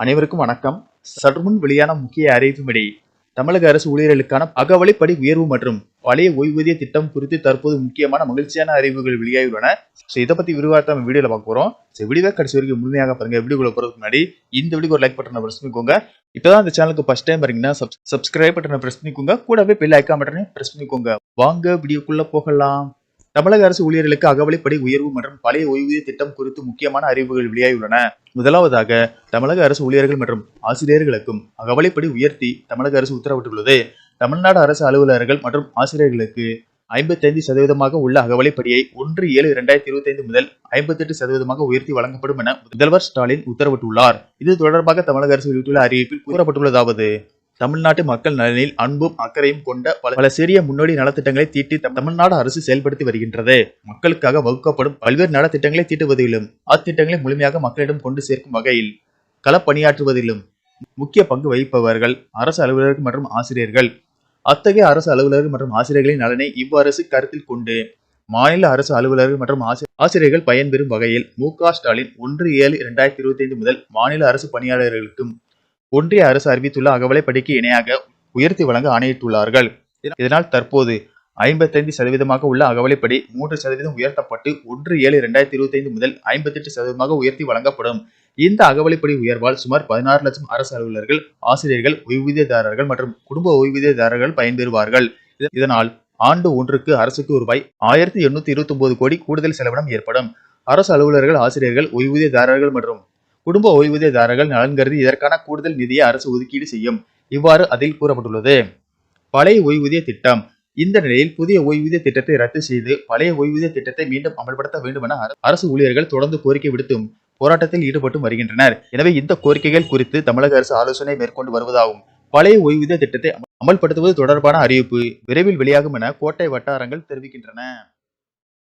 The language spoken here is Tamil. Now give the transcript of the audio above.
அனைவருக்கும் வணக்கம். சற்றுமுன் வெளியான முக்கிய அறிவிப்பின்படி தமிழக அரசு ஊழியர்களுக்கான அகவலைப்படி உயர்வு மற்றும் பழைய ஓய்வூதிய திட்டம் குறித்து தற்போது முக்கியமான மகிழ்ச்சியான அறிவுகள் வெளியாகியுள்ளன. ஸோ இதை பத்தி விரிவாக நம்ம வீடியோல பார்க்க போறோம். ஸோ வீடியோ கடைசி வரைக்கும் முழுமையாக பாருங்க. வீடியோக்குள்ள போறதுக்கு முன்னாடி இந்த வீடியோ ஒரு லைக் பட்டனை பிரஸ் பண்ணிக்கோங்க. இப்பதான் இந்த சேனலுக்கு ஃபர்ஸ்ட் டைம் பாருங்கன்னா சப்ஸ்கிரைப் பட்டனை பிரஸ் பண்ணிக்கோங்க. கூடவே பெல் ஐக்கான் பட்டனை பிரஸ் பண்ணிக்கோங்க. வாங்க வீடியோக்குள்ள போகலாம். தமிழக அரசு ஊழியர்களுக்கு அகவலைப்படி உயர்வு மற்றும் பழைய ஓய்வூதிய திட்டம் குறித்து முக்கியமான அறிவிப்புகள் வெளியாகியுள்ளன. முதலாவதாக தமிழக அரசு ஊழியர்கள் மற்றும் ஆசிரியர்களுக்கும் அகவலைப்படி உயர்த்தி தமிழக அரசு உத்தரவிட்டுள்ளது. தமிழ்நாடு அரசு அலுவலர்கள் மற்றும் ஆசிரியர்களுக்கு ஐம்பத்தைந்து சதவீதமாக உள்ள அகவலைப்படியை ஒன்று ஏழு இரண்டாயிரத்தி இருபத்தி ஐந்து முதல் ஐம்பத்தெட்டு சதவீதமாக உயர்த்தி வழங்கப்படும் என முதல்வர் ஸ்டாலின் உத்தரவிட்டுள்ளார். இது தொடர்பாக தமிழக அரசு வெளியிட்டுள்ள அறிவிப்பில் கூறப்பட்டுள்ளதாவது தமிழ்நாட்டு மக்கள் நலனில் அன்பும் அக்கறையும் கொண்ட பல பல சிறிய முன்னோடி நலத்திட்டங்களை தீட்டி தம்- தமிழ்நாடு அரசு செயல்படுத்தி வருகின்றது. மக்களுக்காக வகுக்கப்படும் பல்வேறு நலத்திட்டங்களை தீட்டுவதிலும் அத்திட்டங்களை முழுமையாக மக்களிடம் கொண்டு சேர்க்கும் வகையில் களப்பணியாற்றுவதிலும் முக்கிய பங்கு வகிப்பவர்கள் அரசு அலுவலர்கள் மற்றும் ஆசிரியர்கள். அத்தகைய அரசு அலுவலர்கள் மற்றும் ஆசிரியர்களின் நலனை இவ்வரசு கருத்தில் கொண்டு மாநில அரசு அலுவலர்கள் மற்றும் ஆசிரியர்கள் பயன்பெறும் வகையில் மு க ஸ்டாலின் ஒன்று ஏழு இரண்டாயிரத்தி இருபத்தி ஐந்து முதல் மாநில அரசு பணியாளர்களுக்கும் ஒன்றிய அரசு அறிவித்துள்ள அகவலைப்படிக்கு இணையாக உயர்த்தி வழங்க ஆணையிட்டுள்ளார்கள். இதனால் தற்போது ஐம்பத்தைந்து சதவீதமாக உள்ள அகவலைப்படி மூன்று சதவீதம் உயர்த்தப்பட்டு ஒன்று ஏழு இரண்டாயிரத்தி இருபத்தி ஐந்து முதல் ஐம்பத்தெட்டு சதவீதமாக உயர்த்தி வழங்கப்படும். இந்த அகவலைப்படி உயர்வால் சுமார் பதினாறு லட்சம் அரசு அலுவலர்கள் ஆசிரியர்கள் ஓய்வூதியதாரர்கள் மற்றும் குடும்ப ஓய்வூதியதாரர்கள் பயன்பெறுவார்கள். இதனால் ஆண்டு ஒன்றுக்கு அரசுக்கு ரூபாய் ஆயிரத்தி எண்ணூத்தி இருபத்தி ஒன்பது கோடி கூடுதல் செலவினம் ஏற்படும். அரசு அலுவலர்கள் ஆசிரியர்கள் ஓய்வூதியதாரர்கள் மற்றும் குடும்ப ஓய்வூதியதாரர்கள் நலன் கருதி இதற்கான கூடுதல் நிதியை அரசு ஒதுக்கீடு செய்யும். இவ்வாறு அதில் கூறப்பட்டுள்ளது. பழைய ஓய்வூதிய திட்டம். இந்த நிலையில் புதிய ஓய்வூதிய திட்டத்தை ரத்து செய்து பழைய ஓய்வூதிய திட்டத்தை மீண்டும் அமல்படுத்த வேண்டும் என அரசு ஊழியர்கள் தொடர்ந்து கோரிக்கை விடுத்தும் போராட்டத்தில் ஈடுபட்டும் வருகின்றனர். எனவே இந்த கோரிக்கைகள் குறித்து தமிழக அரசு ஆலோசனை மேற்கொண்டு வருவதாகவும் பழைய ஓய்வூதிய திட்டத்தை அமல்படுத்துவது தொடர்பான அறிவிப்பு விரைவில் வெளியாகும் என கோட்டை வட்டாரங்கள் தெரிவிக்கின்றன.